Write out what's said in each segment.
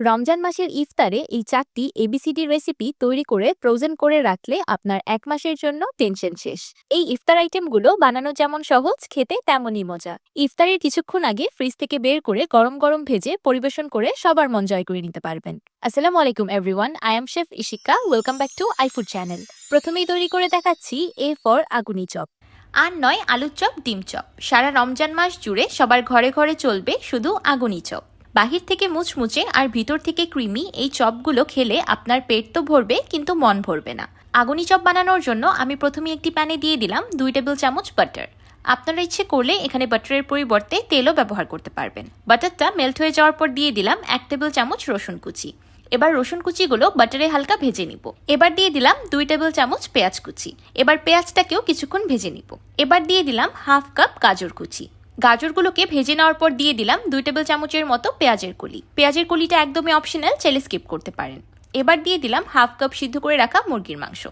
রমজান মাসের ইফতারে এই চারটি এবিসিডি রেসিপি তৈরি করে ফ্রোজেন করে রাখলে আপনার এক মাসের জন্য টেনশন শেষ। এই ইফতার আইটেমগুলো বানানো যেমন সহজ, খেতে তেমনই মজা। ইফতারের কিছুক্ষণ আগে ফ্রিজ থেকে বের করে গরম গরম ভেজে পরিবেশন করে সবার মন জয় করে নিতে পারবেন। আসসালামু আলাইকুম everyone I am chef Ishika welcome back to iFood channel প্রথমেই তৈরি করে দেখাচ্ছি এ ফর আগুনি চপ। আর নয়, আলুর চপ, ডিম চপ। সারা রমজান মাস জুড়ে সবার ঘরে ঘরে চলবে শুধু আগুনি চপ। বাহির থেকে মুচমুচে আর ভিতর থেকে ক্রিমি এই চপগুলো খেলে আপনার পেট তো ভরবে, কিন্তু মন ভরবে না। আগুনি চপ বানানোর জন্য আমি প্রথমে একটি প্যানে দিয়ে দিলাম দুই টেবিল চামচ বাটার। আপনারা ইচ্ছে করলে এখানে বাটারের পরিবর্তে তেলও ব্যবহার করতে পারবেন। বাটারটা মেল্ট হয়ে যাওয়ার পর দিয়ে দিলাম এক টেবিল চামচ রসুন কুচি। এবার রসুন কুচিগুলো বাটারে হালকা ভেজে নিব। এবার দিয়ে দিলাম দুই টেবিল চামচ পেঁয়াজ কুচি। এবার পেঁয়াজটাকেও কিছুক্ষণ ভেজে নিব। এবার দিয়ে দিলাম হাফ কাপ গাজর কুচি। গাজরগুলোকে ভেজে নেওয়ার পর দিয়ে দিলাম দুই টেবিল চামচের মতো পেঁয়াজের কলি। পেঁয়াজের কলিটা একদমই অপশনাল চাইলে স্কিপ করতে পারেন। এবার দিয়ে দিলাম হাফ কাপ সিদ্ধ করে রাখা মুরগির মাংস।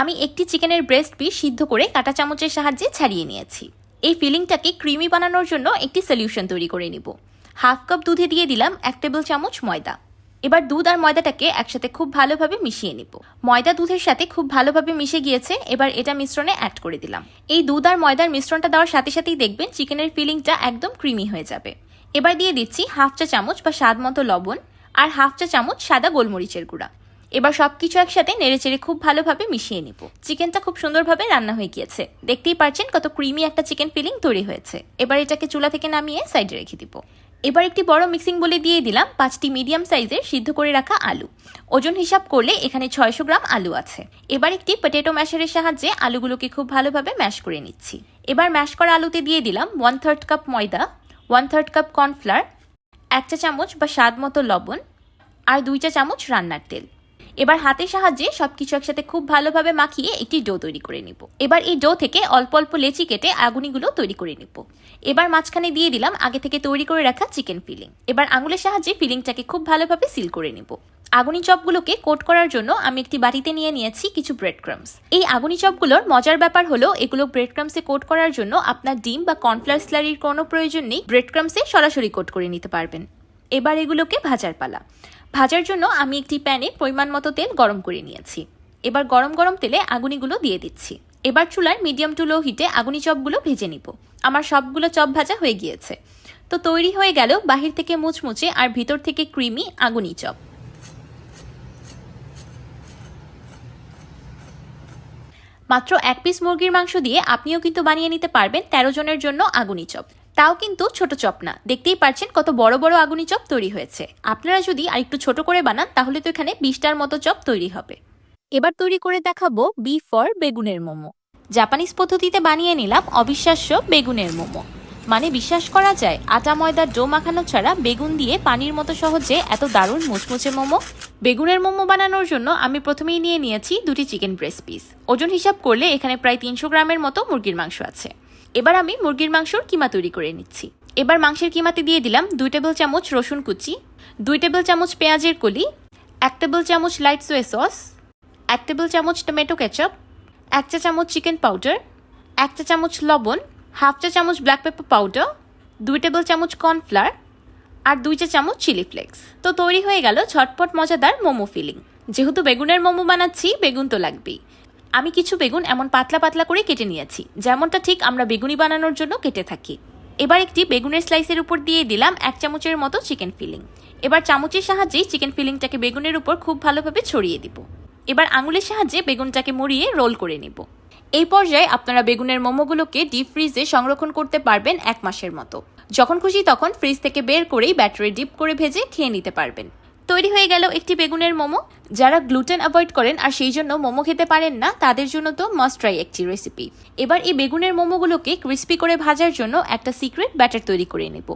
আমি একটি চিকেনের ব্রেস্ট পিস সিদ্ধ করে কাঁটা চামচের সাহায্যে ছাড়িয়ে নিয়েছি। এই ফিলিংটাকে ক্রিমি বানানোর জন্য একটি সলিউশন তৈরি করে নিব। হাফ কাপ দুধে দিয়ে দিলাম এক টেবিল চামচ ময়দা। এবার দুধ আর ময়দাটাকে একসাথে খুব ভালোভাবে মিশিয়ে নিব। ময়দা দুধের সাথে খুব ভালোভাবে মিশে গিয়েছে, এবার এটা মিশ্রণে অ্যাড করে দিলাম। এই দুধ আর ময়দার মিশ্রণটা দেওয়ার সাথে সাথেই দেখবেন চিকেনের ফিলিংটা একদম ক্রিমি হয়ে যাবে। এবার দিয়ে দিচ্ছি হাফ চা চামচ বা স্বাদ মতো লবণ আর হাফ চা চামচ সাদা গোলমরিচের গুঁড়া। এবার সবকিছু একসাথে নেড়েচেড়ে খুব ভালোভাবে মিশিয়ে নিব। চিকেনটা খুব সুন্দরভাবে রান্না হয়ে গিয়েছে। দেখতেই পারছেন কত ক্রিমি একটা চিকেন ফিলিং তৈরি হয়েছে। এবার এটাকে চুলা থেকে নামিয়ে সাইডে রেখে দিব। এবার একটি বড় মিক্সিং বলে দিয়ে দিলাম পাঁচটি মিডিয়াম সাইজের সিদ্ধ করে রাখা আলু। ওজন হিসাব করলে এখানে ছয়শো গ্রাম আলু আছে। এবার একটি পটেটো ম্যাশারের সাহায্যে আলুগুলোকে খুব ভালোভাবে ম্যাশ করে নিচ্ছি। এবার ম্যাশ করা আলুতে দিয়ে দিলাম ওয়ান থার্ড কাপ ময়দা ওয়ান থার্ড কাপ কর্নফ্লার এক চা চামচ বা স্বাদ মতো লবণ আর দুই চা চামচ রান্নার তেল। এবার হাতের সাহায্যে সবকিছু একসাথে খুব ভালোভাবে মাখিয়ে একটি ডো তৈরি করে নিব। এবার এই ডো থেকে অল্প অল্প লেচি কেটে আগুনিগুলো তৈরি করে নিব। এবার মাঝখানে দিয়ে দিলাম আগে থেকে তৈরি করে রাখা চিকেন ফিলিং। এবার আঙুলের সাহায্যে ফিলিংটাকে খুব ভালোভাবে সিল করে নিব। আগুনি চপগুলোকে কোট করার জন্য আমি একটি বাটিতে নিয়ে নিয়েছি কিছু ব্রেড ক্রামস এই আগুনি চপগুলোর মজার ব্যাপার হলো, এগুলো ব্রেড ক্রামসে কোট করার জন্য আপনার ডিম বা কর্নফ্লাওয়ার স্লারির কোনো প্রয়োজন নেই। ব্রেড ক্রামসে সরাসরি কোট করে নিতে পারবেন। এবার এগুলোকে ভাজার পালা। ভাজার জন্য আমি একটি প্যানে পরিমাণ মতো তেল গরম করে নিয়েছি। এবার গরম গরম তেলে আগুনিগুলো দিয়ে দিচ্ছি। এবার চুলার মিডিয়াম টু লো হিটে আগুনি চপগুলো ভেজে নিব। আমার সবগুলো চপ ভাজা হয়ে গিয়েছে। তো তৈরি হয়ে গেল বাহির থেকে মুচমুচে আর ভিতর থেকে ক্রিমি আগুনি চপ। মাত্র এক পিস মুরগির মাংস দিয়ে আপনিও কিন্তু বানিয়ে নিতে পারবেন তেরো জনের জন্য আগুনি চপ। তাও কিন্তু ছোট চপ না। দেখতেই পারছেন কত বড় বড় আগুনি চপ তৈরি হয়েছে। আপনারা যদি আর একটু ছোট করে বানান তাহলে তো এখানে বিশটার মতো চপ তৈরি হবে। এবার তৈরি করে দেখাবো বি ফর বেগুনের মোমো। জাপানিজ পদ্ধতিতে বানিয়ে নিলাম অবিশ্বাস্য বেগুনের মোমো। মানে বিশ্বাস করা যায় আটা ময়দার ডো মাখানো ছাড়া বেগুন দিয়ে পানির মতো সহজে এত দারুণ মুচমুচে মোমো। বেগুনের মোমো বানানোর জন্য আমি প্রথমেই নিয়ে নিয়েছি দুটি চিকেন ব্রেস্ট পিস। ওজন হিসাব করলে এখানে প্রায় তিনশো গ্রামের মতো মুরগির মাংস আছে। এবার আমি মুরগির মাংসর কিমা তৈরি করে নিচ্ছি। এবার মাংসের কিমাতে দিয়ে দিলাম দুই টেবিল চামচ রসুন কুচি, দুই টেবিল চামচ পেঁয়াজের কলি, এক টেবিল চামচ লাইট সোয়া সস, এক টেবিল চামচ টমেটো কেচাপ, এক চা চামচ চিকেন পাউডার, এক চা চামচ লবণ, হাফ চা চামচ ব্ল্যাক পেপার পাউডার, দুই টেবিল চামচ কর্নফ্লাওয়ার আর দুই চা চামচ চিলি ফ্লেক্স। তো তৈরি হয়ে গেল ঝটপট মজাদার মোমো ফিলিং। যেহেতু বেগুনের মোমো বানাচ্ছি, বেগুন তো লাগবেই। আমি কিছু বেগুন এমন পাতলা পাতলা করে কেটে নিয়েছি। যেমনটা ঠিক আমরা বেগুনি বানানোর জন্য কেটে থাকি। এবার একটি বেগুনের স্লাইসের উপর দিয়ে দিলাম এক চামচের মতো চিকেন ফিলিং এবার চামচের সাহায্যেই চিকেন ফিলিংটাকে বেগুনের উপর খুব ভালোভাবে ছড়িয়ে দিব। এবার আঙুলের সাহায্যে বেগুনটাকে মুড়িয়ে রোল করে নিব। এই পর্যায়ে আপনারা বেগুনের মোমোগুলোকে ডিপ ফ্রিজে সংরক্ষণ করতে পারবেন এক মাসের মতো। যখন খুশি তখন ফ্রিজ থেকে বের করেই ব্যাটারি ডিপ করে ভেজে খেয়ে নিতে পারবেন। তৈরি হয়ে গেল একটি বেগুনের মোমো। যারা গ্লুটেন অ্যাভয়েড করেন আর সেই জন্য মোমো খেতে পারেন না, তাদের জন্য তো মাস্ট ট্রাই একটি রেসিপি এবার এই বেগুনের মোমোগুলোকে ক্রিস্পি করে ভাজার জন্য একটা সিক্রেট ব্যাটার তৈরি করে নেব।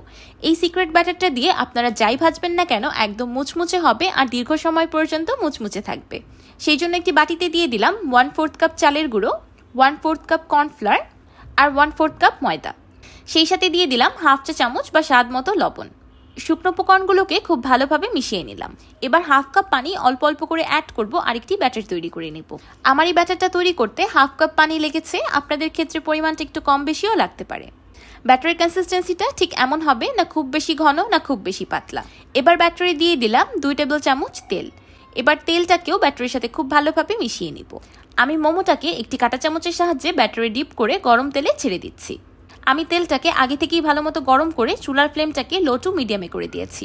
এই সিক্রেট ব্যাটারটা দিয়ে আপনারা যাই ভাজবেন না কেন, একদম মুচমুচে হবে আর দীর্ঘ সময় পর্যন্ত মুচমুচে থাকবে। সেই জন্য একটি বাটিতে দিয়ে দিলাম ওয়ান ফোর্থ কাপ চালের গুঁড়ো ওয়ান ফোর্থ কাপ কর্নফ্লাওয়ার আর ওয়ান ফোর্থ কাপ ময়দা। সেই সাথে দিয়ে দিলাম হাফ চা চামচ বা স্বাদ মতো লবণ। শুকনো উপকরণগুলোকে খুব ভালোভাবে মিশিয়ে নিলাম। এবার হাফ কাপ পানি অল্প অল্প করে অ্যাড করব, আরেকটি ব্যাটার তৈরি করে নেব। আমার এই ব্যাটারটা তৈরি করতে হাফ কাপ পানি লেগেছে, আপনাদের ক্ষেত্রে পরিমাণটা একটু কম বেশিও লাগতে পারে। ব্যাটারির কনসিস্টেন্সিটা ঠিক এমন হবে, না খুব বেশি ঘন, না খুব বেশি পাতলা। এবার ব্যাটারি দিয়ে দিলাম দুই টেবিল চামচ তেল। এবার তেলটাকেও ব্যাটারির সাথে খুব ভালোভাবে মিশিয়ে নিব। আমি মোমোটাকে একটি কাঁটা চামচের সাহায্যে ব্যাটারি ডিপ করে গরম তেলে ছেড়ে দিচ্ছি। আমি তেলটাকে আগে থেকেই ভালো মতো গরম করে চুলার ফ্লেমটাকে লো টু মিডিয়ামে করে দিয়েছি।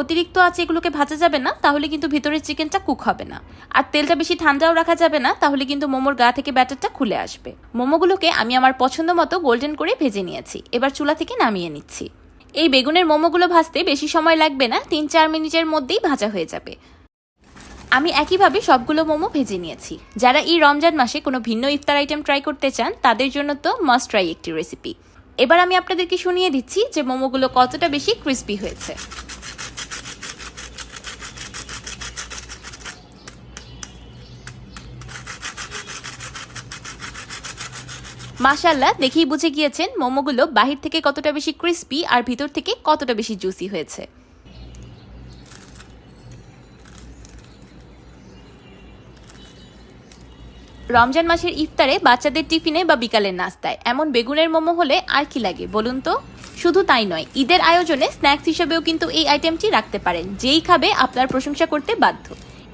অতিরিক্ত আছে এগুলোকে ভাজা যাবে না, তাহলে কিন্তু ভিতরের চিকেনটা কুক হবে না। আর তেলটা বেশি ঠান্ডাও রাখা যাবে না, তাহলে কিন্তু মোমোর গা থেকে ব্যাটারটা খুলে আসবে। মোমোগুলোকে আমি আমার পছন্দ মতো গোল্ডেন করে ভেজে নিয়েছি, এবার চুলা থেকে নামিয়ে নিচ্ছি। এই বেগুনের মোমোগুলো ভাজতে বেশি সময় লাগবে না তিন চার মিনিটের মধ্যেই ভাজা হয়ে যাবে। আমি একইভাবে সবগুলো মোমো ভেজে নিয়েছি। যারা এই রমজান মাসে কোনো ভিন্ন ইফতার আইটেম ট্রাই করতে চান, তাদের জন্য তো মাস্ট ট্রাই একটি রেসিপি। এবার আমি আপনাদেরকে শুনিয়ে দিচ্ছি যে মোমোগুলো কতটা বেশি ক্রিস্পি হয়েছে। মাশাল্লাহ দেখেই বুঝে গিয়েছেন মোমোগুলো বাহির থেকে কতটা বেশি ক্রিস্পি আর ভিতর থেকে কতটা বেশি জুসি হয়েছে। রমজান মাসের ইফতারে বাচ্চাদের টিফিনে বা বিকালের নাস্তায়। এমন বেগুনের মোমো হলে আর কি লাগে বলুন তো? শুধু তাই নয়, ঈদের আয়োজনে স্ন্যাক্স হিসেবেও কিন্তু এই আইটেমটি রাখতে পারেন, যেই খাবে আপনার প্রশংসা করতে বাধ্য।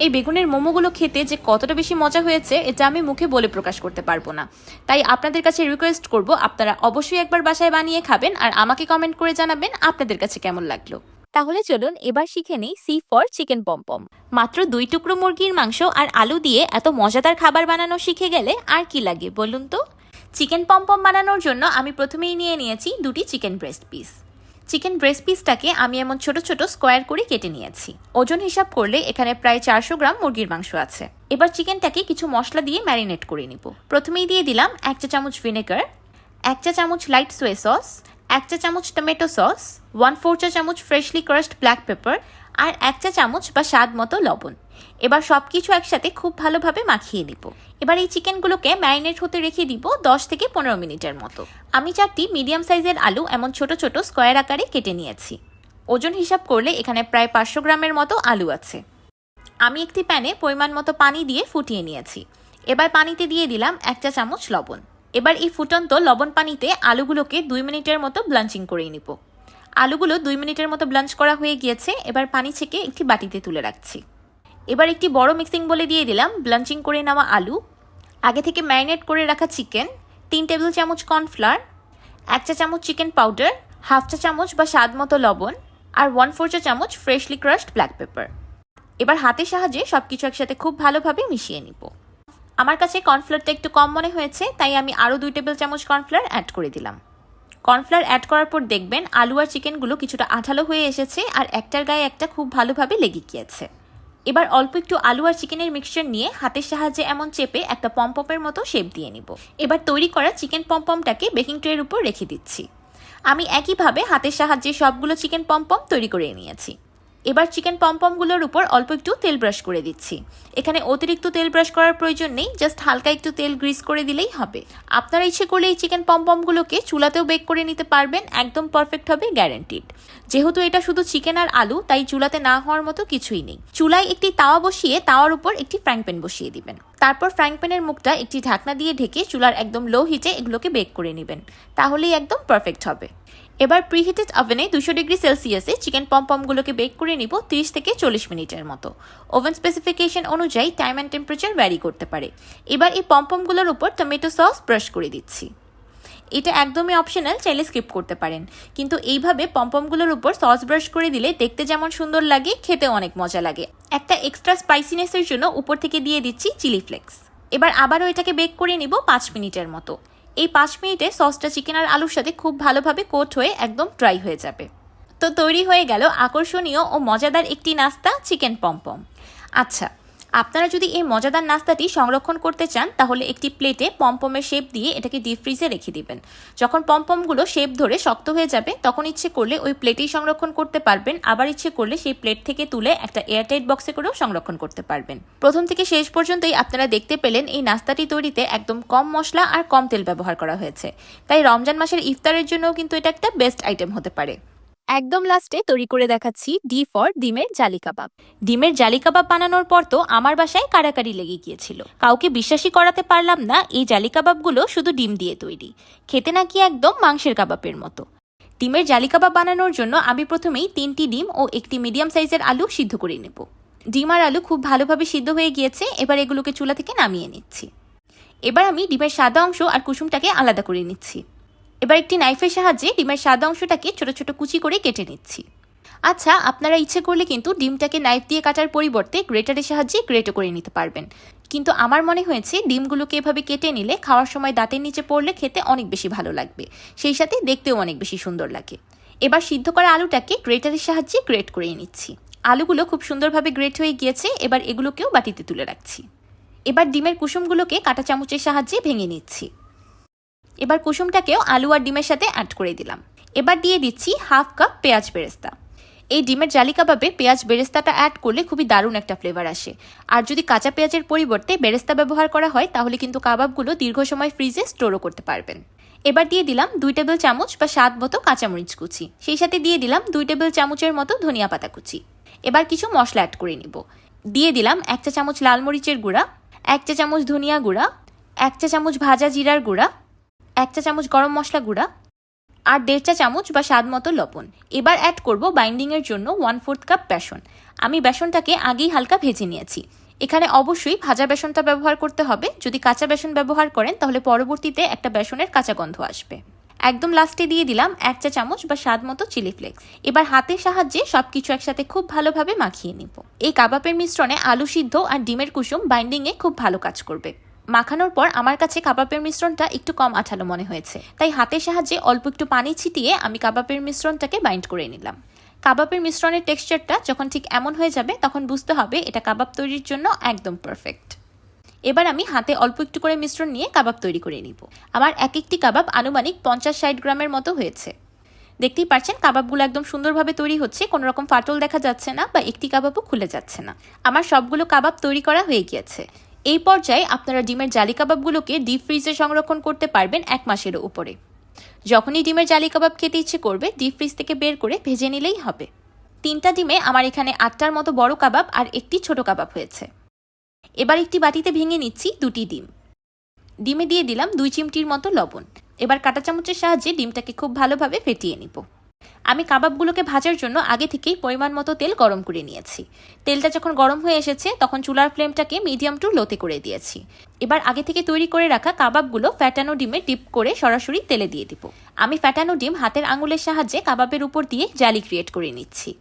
এই বেগুনের মোমোগুলো খেতে যে কতটা বেশি মজা হয়েছে, এটা আমি মুখে বলে প্রকাশ করতে পারব না। তাই আপনাদের কাছে রিকোয়েস্ট করব, আপনারা অবশ্যই একবার বাসায় বানিয়ে খাবেন আর আমাকে কমেন্ট করে জানাবেন আপনাদের কাছে কেমন লাগল। তাহলে চলুন এবার শিখে নেই সি ফর চিকেন পমপম মাত্র দুই টুকরো মুরগির মাংস আর আলু দিয়ে এত মজাদার খাবার বানানো শিখে গেলে আর কি লাগে বলুন তো? চিকেন পমপম বানানোর জন্য আমি প্রথমেই নিয়ে নিয়েছি দুটি chicken breast piece chicken breast পিসটাকে আমি এমন ছোট ছোট স্কোয়ার করে কেটে নিয়েছি। ওজন হিসাব করলে এখানে প্রায় চারশো গ্রাম মুরগির মাংস আছে। এবার চিকেনটাকে কিছু মশলা দিয়ে ম্যারিনেট করে নিব। প্রথমেই দিয়ে দিলাম এক চা চামচ ভিনেগার এক চা চামচ লাইট সোয়ে সস এক চা চামচ টমেটো সস ওয়ান ফোর চা চামচ ফ্রেশলি ক্রাশড ব্ল্যাক পেপার আর এক চা চামচ বা স্বাদ মতো লবণ। এবার সব কিছু একসাথে খুব ভালোভাবে মাখিয়ে নিব। এবার এই চিকেনগুলোকে ম্যারিনেট হতে রেখে দিব দশ থেকে পনেরো মিনিটের মতো। আমি চারটি মিডিয়াম সাইজের আলু এমন ছোট ছোট স্কোয়ার আকারে কেটে নিয়েছি। ওজন হিসাব করলে এখানে প্রায় পাঁচশো গ্রামের মতো আলু আছে। আমি একটি প্যানে পরিমাণ মতো পানি দিয়ে ফুটিয়ে নিয়েছি। এবার পানিতে দিয়ে দিলাম এক চা চামচ লবণ। এবার এই ফুটন্ত লবণ পানিতে আলুগুলোকে দুই মিনিটের মতো ব্লাঞ্চিং করে নিব। আলুগুলো দুই মিনিটের মতো ব্লাঞ্চ করা হয়ে গিয়েছে, এবার পানি ছেঁকে একটি বাটিতে তুলে রাখছি। এবার একটি বড় মিক্সিং বলে দিয়ে দিলাম ব্লাঞ্চিং করে নেওয়া আলু। আগে থেকে ম্যারিনেট করে রাখা চিকেন, তিন টেবিল চামচ কর্নফ্লাওয়ার, এক চা চামচ চিকেন পাউডার, হাফ চা চামচ বা স্বাদ মতো লবণ আর ওয়ান ফোর চা চামচ ফ্রেশলি ক্রাশড ব্ল্যাক পেপার। এবার হাতের সাহায্যে সব কিছু একসাথে খুব ভালোভাবে মিশিয়ে নিব। আমার কাছে কর্নফ্লাওয়ারটা একটু কম মনে হয়েছে, তাই আমি আরও দুই টেবিল চামচ কর্নফ্লাওয়ার অ্যাড করে দিলাম। কর্নফ্লাওয়ার অ্যাড করার পর দেখবেন আলু আর চিকেনগুলো কিছুটা আঠালো হয়ে এসেছে আর একটার গায়ে একটা খুব ভালোভাবে লেগে গিয়েছে। এবার অল্প একটু আলু আর চিকেনের মিক্সচার নিয়ে হাতের সাহায্যে এমন চেপে একটা পম্পমের মতো শেপ দিয়ে নিব। এবার তৈরি করা চিকেন পম্পমটাকে বেকিং ট্রের উপর রেখে দিচ্ছি। আমি একইভাবে হাতের সাহায্যে সবগুলো চিকেন পম্পম তৈরি করে নিয়েছি। এবার চিকেন পমপমগুলোর উপর অল্প একটু তেল ব্রাশ করে দিচ্ছি। এখানে অতিরিক্ত তেল ব্রাশ করার প্রয়োজন নেই, জাস্ট হালকা একটু তেল গ্রিস করে দিলেই হবে। আপনারা ইচ্ছে করলে এই চিকেন পমপমগুলোকে চুলাতেও বেক করে নিতে পারবেন, একদম পারফেক্ট হবে গ্যারান্টিড যেহেতু এটা শুধু চিকেন আর আলু, তাই চুলাতে না হওয়ার মতো কিছুই নেই। চুলায় একটি তাওয়া বসিয়ে তাওয়ার উপর একটি ফ্রাইং প্যান বসিয়ে দিবেন। তারপর ফ্রাইং প্যানের মুখটা একটি ঢাকনা দিয়ে ঢেকে চুলার একদম লো হিটে এগুলোকে বেক করে নেবেন। তাহলেই একদম পারফেক্ট হবে। এবার প্রিহিটেড ওভেনে দুশো ডিগ্রি সেলসিয়াসে চিকেন পমপমগুলোকে বেক করে নিব তিরিশ থেকে চল্লিশ মিনিটের মতো। ওভেন স্পেসিফিকেশন অনুযায়ী টাইম অ্যান্ড টেম্পারেচার ভ্যারি করতে পারে। এবার এই পমপমগুলোর উপর টমেটো সস ব্রাশ করে দিচ্ছি। এটা একদমই অপশনাল চাইলে স্কিপ করতে পারেন। কিন্তু এইভাবে পমপমগুলোর উপর সস ব্রাশ করে দিলে দেখতে যেমন সুন্দর লাগে খেতে অনেক মজা লাগে। একটা এক্সট্রা স্পাইসিনেসের জন্য উপর থেকে দিয়ে দিচ্ছি চিলি ফ্লেক্স এবার আবারও এটাকে বেক করে নিব পাঁচ মিনিটের মতো। এই পাঁচ মিনিটে সসটা চিকেন আর আলুর সাথে খুব ভালোভাবে কোট হয়ে একদম ড্রাই হয়ে যাবে। তো তৈরি হয়ে গেল আকর্ষণীয় ও মজাদার একটি নাস্তা চিকেন পমপম। আচ্ছা আপনারা যদি এই মজাদার নাস্তাটি সংরক্ষণ করতে চান, তাহলে একটি প্লেটে পমপমের শেপ দিয়ে এটাকে ডিপ ফ্রিজে রেখে দিবেন। যখন পমপমগুলো শেপ ধরে শক্ত হয়ে যাবে, তখন ইচ্ছে করলে ওই প্লেটেই সংরক্ষণ করতে পারবেন। আবার ইচ্ছে করলে সেই প্লেট থেকে তুলে একটা এয়ারটাইট বক্সে করেও সংরক্ষণ করতে পারবেন। প্রথম থেকে শেষ পর্যন্তই আপনারা দেখতে পেলেন এই নাস্তাটি তৈরিতে একদম কম মশলা আর কম তেল ব্যবহার করা হয়েছে। তাই রমজান মাসের ইফতারের জন্যও কিন্তু এটা একটা বেস্ট আইটেম হতে পারে। একদম লাস্টে তৈরি করে দেখাচ্ছি ডি ফর ডিমের জালি কাবাব। ডিমের জালি কাবাব বানানোর পর তো আমার বাসায় কারাকারি লেগে গিয়েছিল। কাউকে বিশ্বাসই করাতে পারলাম না, এই জালি কাবাবগুলো শুধু ডিম দিয়ে তৈরি। খেতে নাকি একদম মাংসের কাবাবের মতো। ডিমের জালি কাবাব বানানোর জন্য আমি প্রথমেই তিনটি ডিম ও একটি মিডিয়াম সাইজের আলু সিদ্ধ করে নেব। ডিম আর আলু খুব ভালোভাবে সিদ্ধ হয়ে গিয়েছে, এবার এগুলোকে চুলা থেকে নামিয়ে নিচ্ছি। এবার আমি ডিমের সাদা অংশ আর কুসুমটাকে আলাদা করে নিচ্ছি। এবার একটি নাইফের সাহায্যে ডিমের সাদা অংশটাকে ছোট ছোট কুচি করে কেটে নিচ্ছি। আচ্ছা আপনারা ইচ্ছে করলে কিন্তু ডিমটাকে নাইফ দিয়ে কাটার পরিবর্তে গ্রেটারের সাহায্যে গ্রেটও করে নিতে পারবেন। কিন্তু আমার মনে হয়েছে, ডিমগুলোকে এভাবে কেটে নিলে খাওয়ার সময় দাঁতের নিচে পড়লে খেতে অনেক বেশি ভালো লাগবে। সেই সাথে দেখতেও অনেক বেশি সুন্দর লাগে। এবার সিদ্ধ করা আলুটাকে গ্রেটারের সাহায্যে গ্রেট করে নিচ্ছি। আলুগুলো খুব সুন্দরভাবে গ্রেট হয়ে গিয়েছে, এবার এগুলোকেও বাটিতে তুলে রাখছি। এবার ডিমের কুসুমগুলোকে কাটা চামচের সাহায্যে ভেঙে নিচ্ছি। এবার কুসুমটাকেও আলু আর ডিমের সাথে অ্যাড করে দিলাম। এবার দিয়ে দিচ্ছি হাফ কাপ পেঁয়াজ বেরেস্তা। এই ডিমের জালি কাবাবে পেঁয়াজ বেরেস্তাটা অ্যাড করলে খুবই দারুণ একটা ফ্লেভার আসে। আর যদি কাঁচা পেঁয়াজের পরিবর্তে বেরেস্তা ব্যবহার করা হয়, তাহলে কিন্তু কাবাবগুলো দীর্ঘ সময় ফ্রিজে স্টোরও করতে পারবেন। এবার দিয়ে দিলাম দুই টেবিল চামচ বা স্বাদ মতো কাঁচামরিচ কুচি। সেই সাথে দিয়ে দিলাম দুই টেবিল চামচের মতো ধনিয়া পাতা কুচি। এবার কিছু মশলা অ্যাড করে নিব। দিয়ে দিলাম এক চা চামচ লাল মরিচের গুঁড়া, এক চা চামচ ধনিয়া গুঁড়া, এক চা চামচ ভাজা জিরার গুঁড়া এক চা চামচ গরম মশলা গুঁড়া আর দেড় চা চামচ বা স্বাদ মতো লবণ। এবার অ্যাড করব বাইন্ডিংয়ের জন্য ওয়ান ফোর্থ কাপ বেসন। আমি বেসনটাকে আগেই হালকা ভেজে নিয়েছি। এখানে অবশ্যই ভাজা বেসনটা ব্যবহার করতে হবে। যদি কাঁচা বেসন ব্যবহার করেন, তাহলে পরবর্তীতে একটা বেসনের কাঁচা গন্ধ আসবে। একদম লাস্টে দিয়ে দিলাম এক চা চামচ বা স্বাদ মতো চিলি ফ্লেক্স এবার হাতের সাহায্যে সবকিছু একসাথে খুব ভালোভাবে মাখিয়ে নিব। এই কাবাবের মিশ্রণে আলু সিদ্ধ আর ডিমের কুসুম বাইন্ডিংয়ে খুব ভালো কাজ করবে। মাখানোর পর আমার কাছে কাবাবের মিশ্রণটা একটু কম আঠালো মনে হয়েছে। তাই হাতের সাহায্যে অল্প একটু পানি ছিটিয়ে আমি কাবাবের মিশ্রণটাকে বাইন্ড করে নিলাম। কাবাবের মিশ্রণের টেক্সচারটা যখন ঠিক এমন হয়ে যাবে, তখন বুঝতে হবে এটা কাবাব তৈরির জন্য একদম পারফেক্ট এবার আমি হাতে অল্প একটু করে মিশ্রণ নিয়ে কাবাব তৈরি করে নিব। আমার এক একটি কাবাব আনুমানিক পঞ্চাশ ষাট গ্রামের মতো হয়েছে। দেখতেই পাচ্ছেন কাবাবগুলো একদম সুন্দরভাবে তৈরি হচ্ছে কোনো রকম ফাটল দেখা যাচ্ছে না বা একটি কাবাবও খুলে যাচ্ছে না। আমার সবগুলো কাবাব তৈরি করা হয়ে গিয়েছে। এই পর্যায়ে আপনারা ডিমের জালি কাবাবগুলোকে ডিপ ফ্রিজে সংরক্ষণ করতে পারবেন এক মাসের উপরে। যখনই ডিমের জালি কাবাব খেতে ইচ্ছে করবে ডিপ ফ্রিজ থেকে বের করে ভেজে নিলেই হবে। তিনটা ডিমে আমার এখানে আটটার মতো বড় কাবাব আর একটি ছোট কাবাব হয়েছে। এবার একটি বাটিতে ভেঙে নিচ্ছি দুটি ডিম। ডিমে দিয়ে দিলাম দুই চিমটির মতো লবণ। এবার কাটা চামচের সাহায্যে ডিমটাকে খুব ভালোভাবে ফেটিয়ে নিব। আমি কাবাবগুলোকে ভাজার জন্য আগে থেকেই পরিমাণ মতো তেল গরম করে নিয়েছি। তেলটা যখন গরম হয়ে এসেছে, তখন চুলার ফ্লেমটাকে মিডিয়াম টু লোতে করে দিয়েছি। এবার আগে থেকে তৈরি করে রাখা কাবাবগুলো ফ্যাটানো ডিমে ডিপ করে সরাসরি তেলে দিয়ে দিব। আমি ফ্যাটানো ডিম হাতের আঙুলের সাহায্যে কাবাবের উপর দিয়ে জালি ক্রিয়েট করে নিচ্ছি।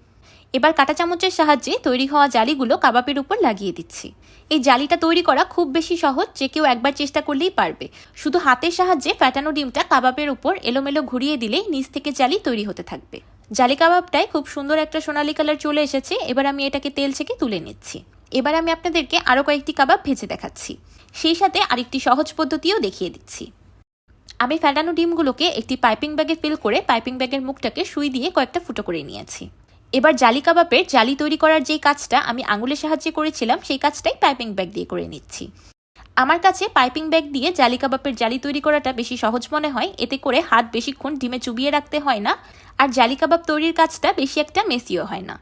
এবার কাঁটা চামচের সাহায্যে তৈরি হওয়া জালিগুলো কাবাবের উপর লাগিয়ে দিচ্ছি। এই জালিটা তৈরি করা খুব বেশি সহজ যে কেউ একবার চেষ্টা করলেই পারবে। শুধু হাতের সাহায্যে ফ্যাটানো ডিমটা কাবাবের উপর এলোমেলো ঘুরিয়ে দিলেই নিচ থেকে জালি তৈরি হতে থাকবে। জালি কাবাবটায় খুব সুন্দর একটা সোনালি কালার চলে এসেছে। এবার আমি এটাকে তেল থেকে তুলে নিচ্ছি। এবার আমি আপনাদেরকে আরও কয়েকটি কাবাব ভেজে দেখাচ্ছি। সেই সাথে আরেকটি সহজ পদ্ধতিও দেখিয়ে দিচ্ছি। আমি ফ্যাটানো ডিমগুলোকে একটি পাইপিং ব্যাগে ফিল করে পাইপিং ব্যাগের মুখটাকে সুই দিয়ে কয়েকটা ফুটো করে নিয়েছি। এবার জালি কাবাবের জালি তৈরি করার যেই কাজটা আমি আঙুলের সাহায্যে করেছিলাম, সেই কাজটাই পাইপিং ব্যাগ দিয়ে করে নিচ্ছি। আমার কাছে পাইপিং ব্যাগ দিয়ে জালি কাবাবের জালি তৈরি করাটা বেশি সহজ মনে হয়, এতে করে হাত বেশিক্ষণ ডিমে চুবিয়ে রাখতে হয় না, আর জালি কাবাব তৈরির কাজটা বেশি একটা মেসিও হয় না।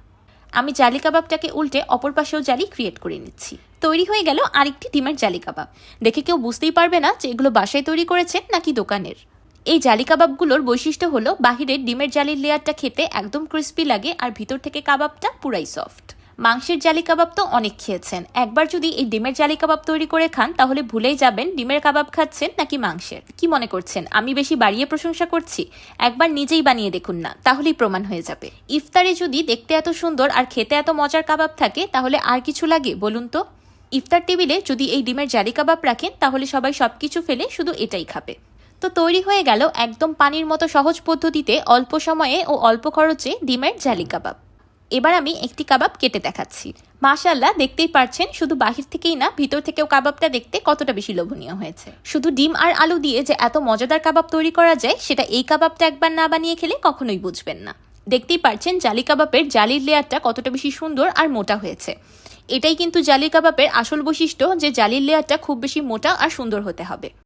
আমি জালি কাবাবটাকে উল্টে অপর পাশেও জালি ক্রিয়েট করে নিচ্ছি। তৈরি হয়ে গেল আরেকটি ডিমের জালি কাবাব। দেখে কেউ বুঝতেই পারবে না যে এগুলো বাসায় তৈরি করেছেন নাকি দোকানের। এই জালি কাবাবগুলোর বৈশিষ্ট্য হলো বাহিরের ডিমের জালির লেয়ারটা খেতে একদম ক্রিস্পি লাগে আর ভিতর থেকে কাবাবটা পুরাই সফট মাংসের জালি কাবাব তো অনেক খেয়েছেন। একবার যদি এই ডিমের জালি কাবাব তৈরি করে খান, তাহলে ভুলেই যাবেন ডিমের কাবাব খাচ্ছেন নাকি মাংসের। কি মনে করছেন? আমি বেশি বাড়িয়ে প্রশংসা করছি? একবার নিজেই বানিয়ে দেখুন না, তাহলেই প্রমাণ হয়ে যাবে। ইফতারে যদি দেখতে এত সুন্দর আর খেতে এত মজার কাবাব থাকে, তাহলে আর কিছু লাগে বলুন তো? ইফতার টেবিলে যদি এই ডিমের জালি কাবাব রাখেন, তাহলে সবাই সবকিছু ফেলে শুধু এটাই খাবে। তো তৈরি হয়ে গেল একদম পানির মতো সহজ পদ্ধতিতে অল্প সময়ে ও অল্প খরচে ডিমের জালি কাবাব। এবার আমি একটি কাবাব কেটে দেখাচ্ছি। মাশাল্লাহ দেখতেই পারছেন, শুধু বাহির থেকেই না, ভিতর থেকেও কাবাবটা দেখতে কতটা বেশি লোভনীয় হয়েছে। শুধু ডিম আর আলু দিয়ে যে এত মজাদার কাবাব তৈরি করা যায়, সেটা এই কাবাবটা একবার না বানিয়ে খেলে কখনোই বুঝবেন না। দেখতেই পারছেন, জালি কাবাবের জালির লেয়ারটা কতটা বেশি সুন্দর আর মোটা হয়েছে। এটাই কিন্তু জালি কাবাবের আসল বৈশিষ্ট্য যে জালির লেয়ারটা খুব বেশি মোটা আর সুন্দর হতে হবে।